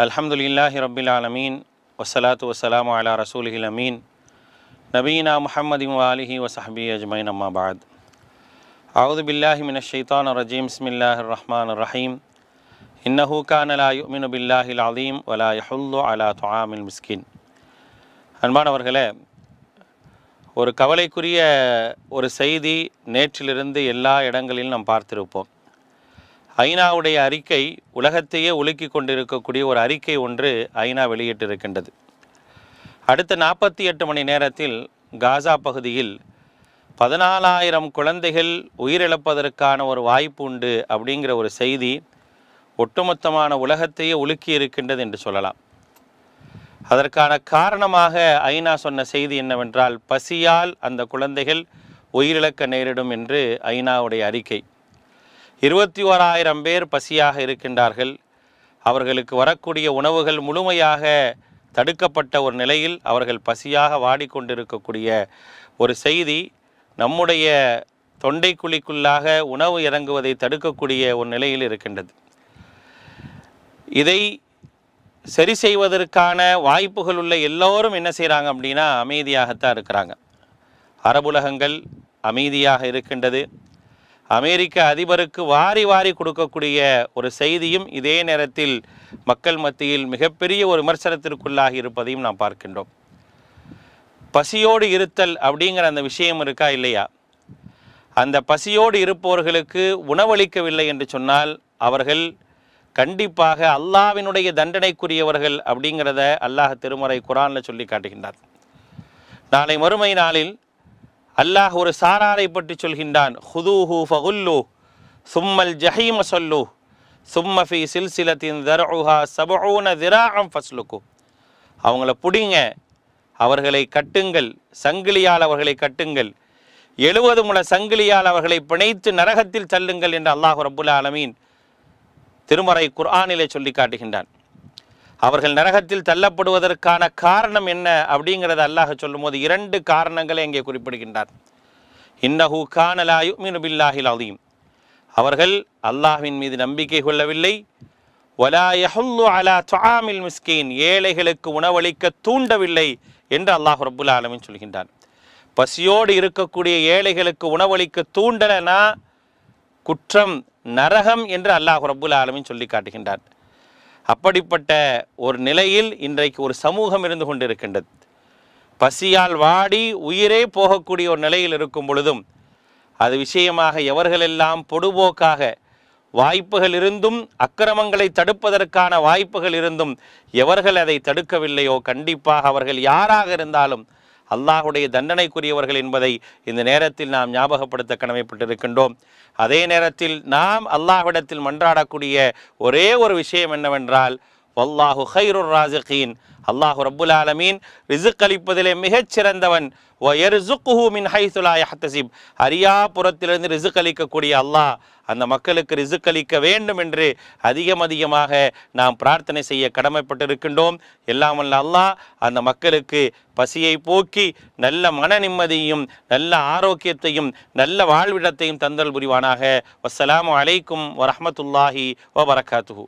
الحمد لله رب العالمين والصلاة والسلام على رسوله الأمين نبينا محمد وآله وصحبه أجمعين أما بعد. أعوذ بالله من الشيطان الرجيم بسم الله الرحمن الرحيم إنه كان لا يؤمن بالله العظيم ولا يحل على طعام المسكين أنبانا அன்பானவர்களே ஒரு கவலைக்குரிய ஒரு செய்தி நேற்றிலிருந்து எல்லா இடங்களிலும் நாம் பார்த்திருப்போம். ஐநாவுடைய அறிக்கை உலகத்தையே உலுக்கி கொண்டிருக்கக்கூடிய ஒரு அறிக்கை ஒன்று ஐநா வெளியிட்டிருக்கின்றது. அடுத்த நாற்பத்தி எட்டு மணி நேரத்தில் காசா பகுதியில் பதினாலாயிரம் குழந்தைகள் உயிரிழப்பதற்கான ஒரு வாய்ப்பு உண்டு அப்படிங்கிற ஒரு செய்தி ஒட்டுமொத்தமான உலகத்தையே உலுக்கி இருக்கின்றது என்று சொல்லலாம். அதற்கான காரணமாக ஐநா சொன்ன செய்தி என்னவென்றால் பசியால் அந்த குழந்தைகள் உயிரிழக்க நேரிடும் என்று ஐநாவுடைய அறிக்கை. இருபத்தி ஓராயிரம் பேர் பசியாக இருக்கின்றார்கள். அவர்களுக்கு வரக்கூடிய உணவுகள் முழுமையாக தடுக்கப்பட்ட ஒரு நிலையில் அவர்கள் பசியாக வாடிக்கொண்டிருக்கக்கூடிய ஒரு செய்தி நம்முடைய தொண்டைக்குழிக்குள்ளாக உணவு இறங்குவதை தடுக்கக்கூடிய ஒரு நிலையில் இருக்கின்றது. இதை சரி செய்வதற்கான வாய்ப்புகள் உள்ள எல்லோரும் என்ன செய்கிறாங்க அப்படின்னா அமைதியாகத்தான் இருக்கிறாங்க. அரபுலகங்கள் அமைதியாக இருக்கின்றது. அமெரிக்க அதிபருக்கு வாரி வாரி கொடுக்கக்கூடிய ஒரு செய்தியும் இதே நேரத்தில் மக்கள் மத்தியில் மிகப்பெரிய ஒரு விமர்சனத்திற்குள்ளாகி இருப்பதையும் நாம் பார்க்கின்றோம். பசியோடு இருத்தல் அப்படிங்கிற அந்த விஷயம் இருக்கா இல்லையா? அந்த பசியோடு இருப்பவர்களுக்கு உணவளிக்கவில்லை என்று சொன்னால் அவர்கள் கண்டிப்பாக அல்லாவினுடைய தண்டனைக்குரியவர்கள் அப்படிங்கிறத அல்லாஹ் திருமறை குரானில் சொல்லி காட்டுகின்றார் நாளை மறுமை நாளில் அல்லாஹ் ஒரு சாராரை பற்றி சொல்கின்றான். ஹுதூஹு ஃபகுல்லு சும்மல் ஜஹீம சொல்லு சும்மஃபி சில்சிலத்தின் தர்உஹா சபூன திராகம் ஃபஸ்லுக்கு. அவங்கள பிடிங்க அவர்களை கட்டுங்கள் சங்கிலியால் அவர்களை கட்டுங்கள் எழுபது முள சங்கிலியால் அவர்களை பிணைத்து நரகத்தில் தள்ளுங்கள் என்று அல்லாஹ் ரபுல்லா அலமீன் திருமறை குர்ஆனிலே சொல்லி காட்டுகின்றான். அவர்கள் நரகத்தில் தள்ளப்படுவதற்கான காரணம் என்ன அப்படிங்கிறத அல்லாஹ் சொல்லும்போது இரண்டு காரணங்களை இங்கே குறிப்பிடுகின்றார். இன்னஹு கானலா யுமினு பில்லாஹில் அதீம் அவர்கள் அல்லாஹ்வின் மீது நம்பிக்கை கொள்ளவில்லை. வலா யஹுல்லு அலா துஆமில் மிஸ்கீன். ஏழைகளுக்கு உணவளிக்க தூண்டவில்லை என்று அல்லாஹ் ரபுல்லா ஆலமின் சொல்கின்றான். பசியோடு இருக்கக்கூடிய ஏழைகளுக்கு உணவளிக்க தூண்டலைன்னா குற்றம் நரகம் என்று அல்லாஹ் ரபுல் ஆலமின் சொல்லி காட்டுகின்றார் அப்படிப்பட்ட ஒரு நிலையில் இன்றைக்கு ஒரு சமூகம் இருந்து கொண்டிருக்கின்றது. பசியால் வாடி உயிரே போகக்கூடிய ஒரு நிலையில் இருக்கும் பொழுதும் அது விஷயமாக எவர்களெல்லாம் பொடுபோக்காக வாய்ப்புகள் இருந்தும் அக்கிரமங்களை தடுப்பதற்கான வாய்ப்புகள் இருந்தும் எவர்கள் அதை தடுக்கவில்லையோ கண்டிப்பாக அவர்கள் யாராக இருந்தாலும் அல்லாஹுடைய தண்டனைக்குரியவர்கள் என்பதை இந்த நேரத்தில் நாம் ஞாபகப்படுத்த கடமைப்பட்டிருக்கின்றோம். அதே நேரத்தில் நாம் அல்லாஹ்விடத்தில் மன்றாடக்கூடிய ஒரே ஒரு விஷயம் என்னவென்றால் வல்லாஹு ஹைருர் ராசிகீன். அல்லாஹு ரப்புல் ஆலமீன் ரிசுக் அளிப்பதிலே மிகச் சிறந்தவன் ஒயர்சுக்குஹு மின் ஹைசுலா யஹ்தசிப் அரியா புறத்திலிருந்து ரிசுக் அளிக்கக்கூடிய அல்லாஹ் அந்த மக்களுக்கு ரிசுக் அளிக்க வேண்டும் என்று அதிகம் அதிகமாக நாம் பிரார்த்தனை செய்ய கடமைப்பட்டிருக்கின்றோம். எல்லாம் அல்லாஹ் அந்த மக்களுக்கு பசியை போக்கி நல்ல மன நிம்மதியும் நல்ல ஆரோக்கியத்தையும் நல்ல வாழ்விடத்தையும் தந்தல் புரிவானாக. வசலாம் அலைக்கும் வரமத்துல்லாஹி வபரகாத்துஹு.